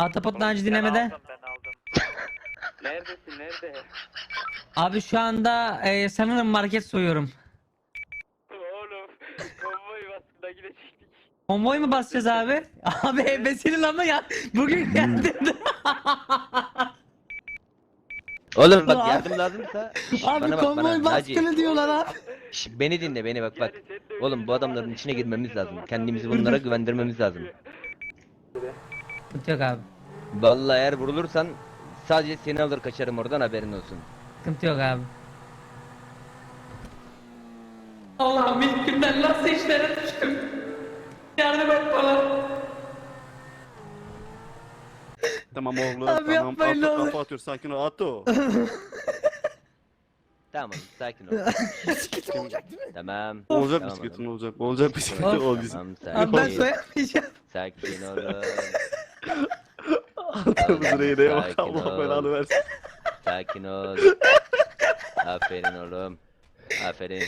Ahtapot Naci dinlemede. aldım ben aldım. Neredesin nerede? Abi şu anda e, sanırım market soyuyorum. Oğlum konvoy baskına gidecektik. Konvoy mu basacağız abi? Abi ebesinin ama ya. Bugün geldim. Oğlum bak Abi- yardım lazımsa şş, abi bana bak konvoy bana Naci. baskını diyorlar abi. Şş, beni dinle beni bak bak. Yani sen de öyle Oğlum bu adamların içine girmemiz lazım. Kendimizi bunlara güvendirmemiz lazım. Sıkıntı yok abi. Vallahi eğer vurulursan sadece seni alır kaçarım oradan haberin olsun. Sıkıntı yok abi. Allah'ım ilk günden nasıl işlere düştüm. Yardım et bana. Tamam oğlum Abi tamam. yapmayın ne Ato olur. kafa atıyor sakin ol Ato. Tamam sakin ol. Bisikletim olacak değil mi? tamam. olacak tamam bisikletin oğlum. olacak. Olacak bisikletin Of. ol bizim. Tamam Abi ben sakin. soyamayacağım. Sakin olun. Biz reyne bak Sakin Allah ol. belanı versin. Sakin ol. Aferin oğlum. Aferin.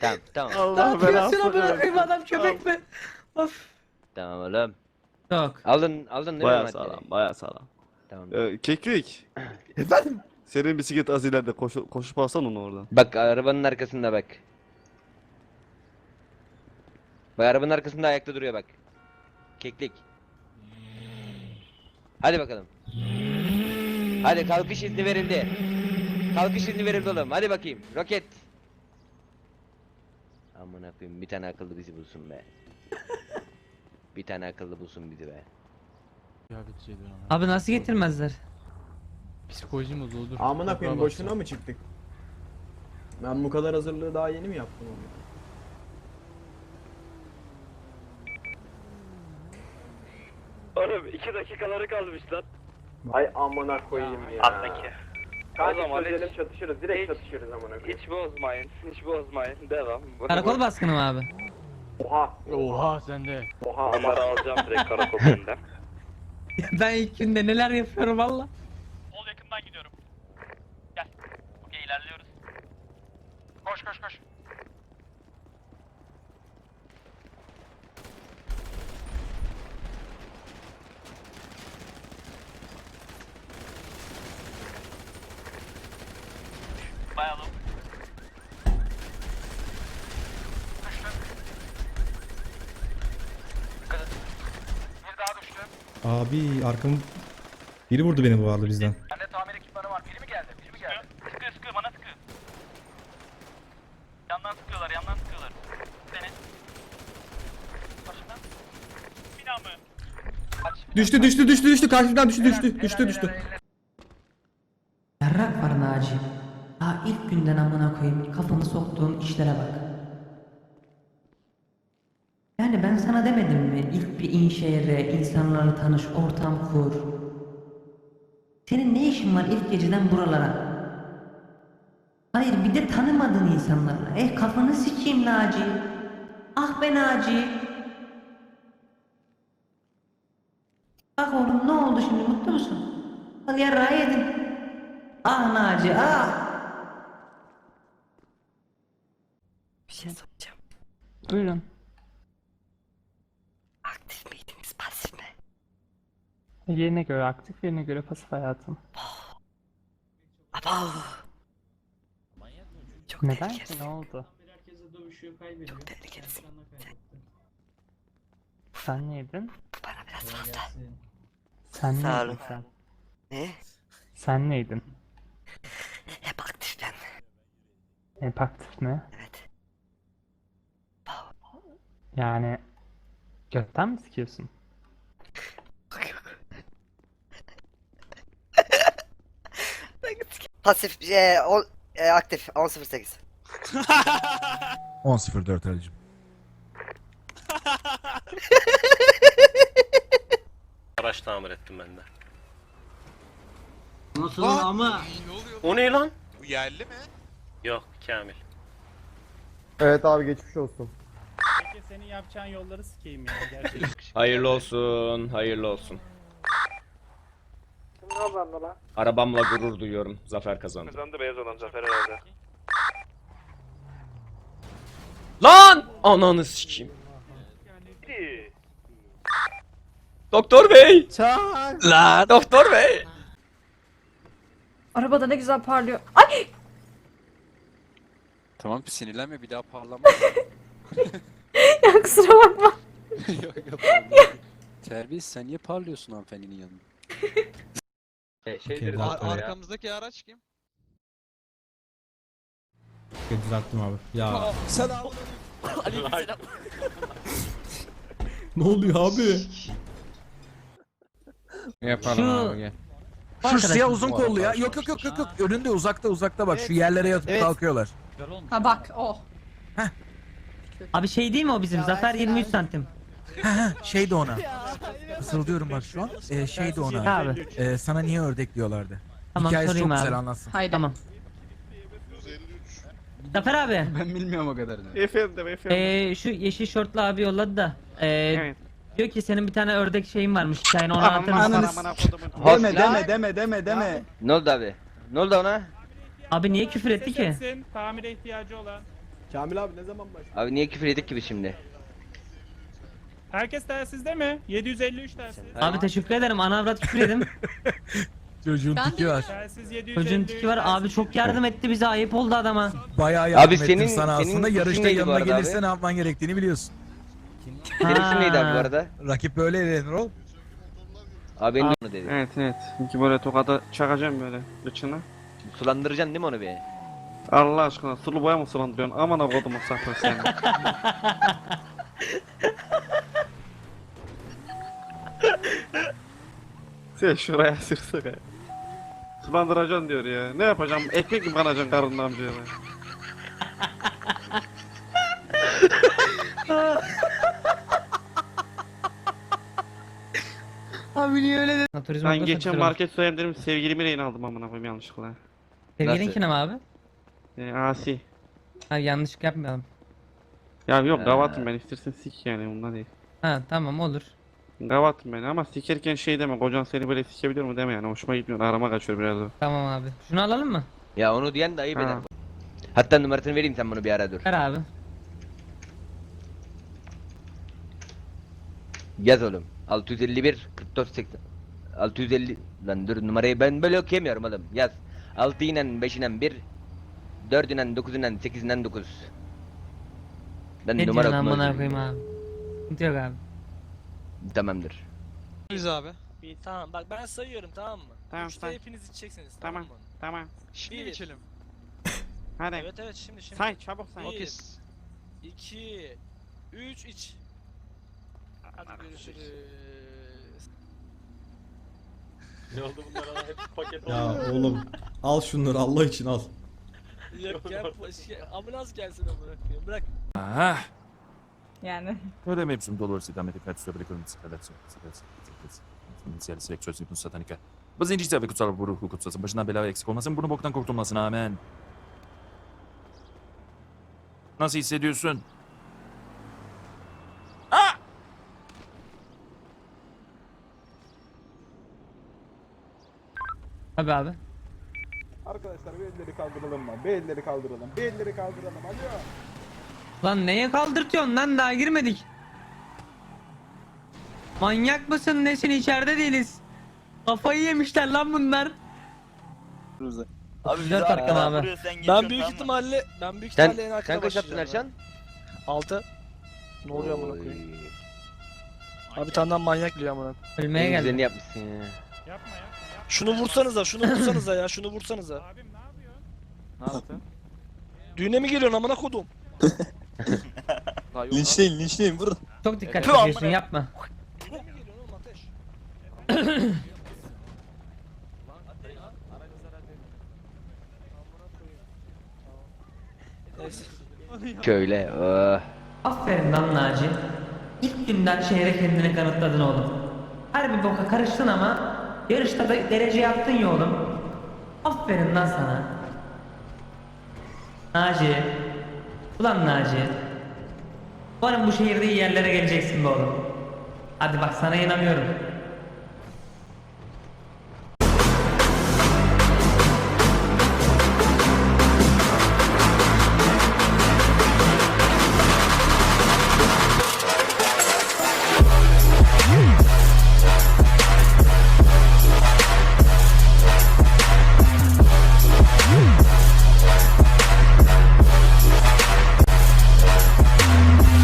Tamam tamam. Ne Allah yapıyorsun belanı amına koyayım versin. adam köpek mi? Of. Tamam oğlum. Yok. Aldın aldın değil mi Baya maddeleri? sağlam baya sağlam. Tamam. Ee, keklik. Efendim? Senin bisiklet az ileride koşu, koşup alsan onu oradan. Bak arabanın arkasında bak. Bak arabanın arkasında ayakta duruyor bak. Keklik. Hadi bakalım. Hadi kalkış izni verildi. Kalkış izni verildi oğlum. Hadi bakayım. Roket. Amına koyayım bir tane akıllı bizi bulsun be. bir tane akıllı bulsun bizi be. Ama. Abi nasıl getirmezler? Psikolojim bozuldu. Amına koyayım boşuna mı çıktık? Ben bu kadar hazırlığı daha yeni mi yaptım onu? Oğlum 2 dakikaları kalmış lan. Ay amına koyayım ya. Andaki. Kanka zaman çözelim hiç- çatışırız. Direkt hiç- çatışırız amına koyayım. Hiç bozmayın. Hiç bozmayın. Devam. Karakol baskını mı abi? Oha. Oha sen de. Oha. Onları alacağım direkt karakol önünden. ben ilk günde neler yapıyorum valla. Sol yakından gidiyorum. Gel. Okey ilerliyoruz. Koş koş koş. Bayalım. Düştüm. Dikkat et. Bir daha düştü. Abi arkamı... Biri vurdu beni bu arada bizden. Bende tamir ekipmanı var. Biri mi geldi? Biri mi geldi? Sıkıyor sıkıyor bana sıkıyor. Yandan sıkıyorlar yandan sıkıyorlar. Seni. Başından. Bina mı? Kaç. Düştü düştü düştü düştü karşımdan düştü düştü düştü düştü. Yarrak var Naci. Daha ilk günden amına koyayım kafamı soktuğun işlere bak. Yani ben sana demedim mi ilk bir in şehre, insanlarla tanış, ortam kur. Senin ne işin var ilk geceden buralara? Hayır bir de tanımadığın insanlarla. Eh kafanı sikeyim Naci. Ah be Naci. Bak oğlum ne oldu şimdi mutlu musun? Al yarrağı yedin. Ah Naci ah. Bir şey soracağım. Buyurun. Aktif miydiniz pasif mi? Yerine göre aktif, yerine göre pasif hayatım. Aba. Çok Neden ki? Ne oldu? Çok tehlikelisin. Sen neydin? Bu bana biraz fazla. Sen Sağ neydin sen? Ne? Sen neydin? Hep aktif ben. Hep aktif mi? Evet. Yani gökten mi sikiyorsun? Pasif, e, o, e, aktif 10.08. 10.04 Ali'cim. Araç tamir ettim ben de. Nasıl ama? O ne lan? Bu yerli mi? Yok Kamil. Evet abi geçmiş olsun. Senin yapacağın yolları sikeyim ya gerçekten. Hayırlı olsun, hayırlı olsun. Arabamla gurur duyuyorum. Zafer kazandım. Kazandı beyaz olan Zafer herhalde. Lan! Ananı sikeyim. Doktor bey. La doktor bey. Arabada ne güzel parlıyor. Ay! Tamam sinirlenme bir daha parlama. Ya kusura bakma. yok yok. Terbiyesiz sen niye parlıyorsun hanımefendinin yanında? Şey Okey, deriz bak hatta ya. Arkamızdaki araç kim? Okey, düzelttim abi. Ya Aleykümselam. ne oluyor abi? Şu... Şu siyah uzun kollu ya. Yok yok yok yok yok. Önünde uzakta uzakta bak. Şu yerlere yatıp kalkıyorlar. Ha bak Abi şey değil mi o bizim? Zafer 23 santim. şey de ona. Fısıldıyorum bak şu an. Ee, şey de ona. Abi. Ee, sana niye ördek diyorlardı. Tamam Hikayesi sorayım çok abi. güzel anlatsın. Haydi. Tamam. Zafer abi. Ben bilmiyorum o kadarını. Efendim efendim. Ee, şu yeşil şortlu abi yolladı da. Ee, Evet. Diyor ki senin bir tane ördek şeyin varmış hikayen onu anlatır Aman mısın? aman aman kodumun. Deme Deme deme deme deme. Ne oldu abi? Ne oldu ona? Abi niye küfür etti ki? Tamire ihtiyacı olan. Kamil abi ne zaman başlıyor? Abi niye küfür edik gibi şimdi? Herkes telsizde mi? 753 telsiz. Abi teşekkür ederim. Ana avrat küfür edin. Çocuğun Ben tiki de- var. Telsiz 753. Çocuğun tiki var. Abi çok yardım etti bize. Ayıp oldu adama. Bayağı yardım Abi ettim senin- sana senin aslında. isim Yarışta neydi bu yanına arada gelirse abi? ne yapman gerektiğini biliyorsun. Senin isim neydi abi bu arada? Rakip böyle eğlenir ol. Abi benim onu dedi. Evet evet. Çünkü böyle tokada çakacağım böyle kıçına. Sulandıracaksın değil mi onu bir? Allah aşkına sulu boya mı sulandırıyorsun? Aman kodumun sapı seni. Sen şuraya sürsene. Sulandıracaksın diyor ya. Ne yapacağım? Ekmek mi kanacaksın karının amcaya? be? Naturizm Ben oldu, geçen satışırım. market soyayım dedim sevgilimi rehin aldım amına koyayım yanlışlıkla. Sevgilinkine mi abi? Ee, asi. Ha yanlış yapmayalım. Ya yok Ee. gavatım ben istersen sik yani ondan değil. Ha tamam olur. Gavatım ben ama sikerken şey deme kocan seni böyle sikebiliyor mu deme yani hoşuma gitmiyor arama kaçıyor biraz o. Tamam abi. Şunu alalım mı? Ya onu diyen de ayıp Ha. eder. Hatta numarasını vereyim sen bunu bir ara dur. Ver abi. Yaz oğlum. 651 44 80 650 lan dur numarayı ben böyle okuyamıyorum oğlum. Yaz. 6 ile 5 ile 1 4 ile 9 ile 8 ile 9. Ben Ne numara diyorsun amına okumayı koyayım abi. Sıkıntı yok abi. Tamamdır. Biz abi. Tamam bak ben sayıyorum tamam mı? Tamam, Üçte tamam. hepiniz içeceksiniz Tamam. tamam, mı? Tamam. Şimdi Bir içelim. Hadi. Evet evet şimdi şimdi. Say çabuk say. Bir, iki, üç iç. Hadi görüşürüz. Ya oğlum al şunları Allah için al. Yok gel şey, ambulans gelsin amına koyayım. Bırak. Aha. Yani. Ödemeyipsin dolores idametik stabilikon sıkıntı İnisyal seleksiyon satanika. Bazı inci ve kutsal bu ruhu kutsasın. Başından bela eksik olmasın. Bunu boktan kurtulmasın. Amen. Nasıl hissediyorsun? Tabii abi. Arkadaşlar bir elleri kaldıralım mı? Bir elleri kaldıralım. Bir elleri kaldıralım. Alo. Lan neye kaldırtıyorsun lan daha girmedik. Manyak mısın nesin içeride değiliz. Kafayı yemişler lan bunlar. Abi Güzel Tarkan abi. Ben büyük ihtimalle ben büyük Sen ihtimalle en arkada sen kaç yaptın Erşan? ya. Altı. Ne oluyor amına koyayım? Oy. Abi bir tane daha manyak geliyor amına. Ölmeye En geldim. güzelini yapmışsın ya. Yapma yapma. Şunu vursanıza, şunu vursanıza ya, şunu vursanıza. Abim ne yapıyorsun? Ne yaptın? Düğüne mi geliyorsun amına kodum? Linçleyin linçleyin vurun. Çok dikkatli Evet. ediyorsun yapma. Düğüne mi geliyorsun oğlum ateş? Neyse. Şöyle. Oh. Aferin lan Naci. İlk günden şehre kendini kanıtladın oğlum. Her bir boka karıştın ama yarışta da derece yaptın ya oğlum. Aferin lan sana. Naci. Ulan Naci. Umarım bu şehirde iyi yerlere geleceksin be oğlum. Hadi bak sana inanıyorum.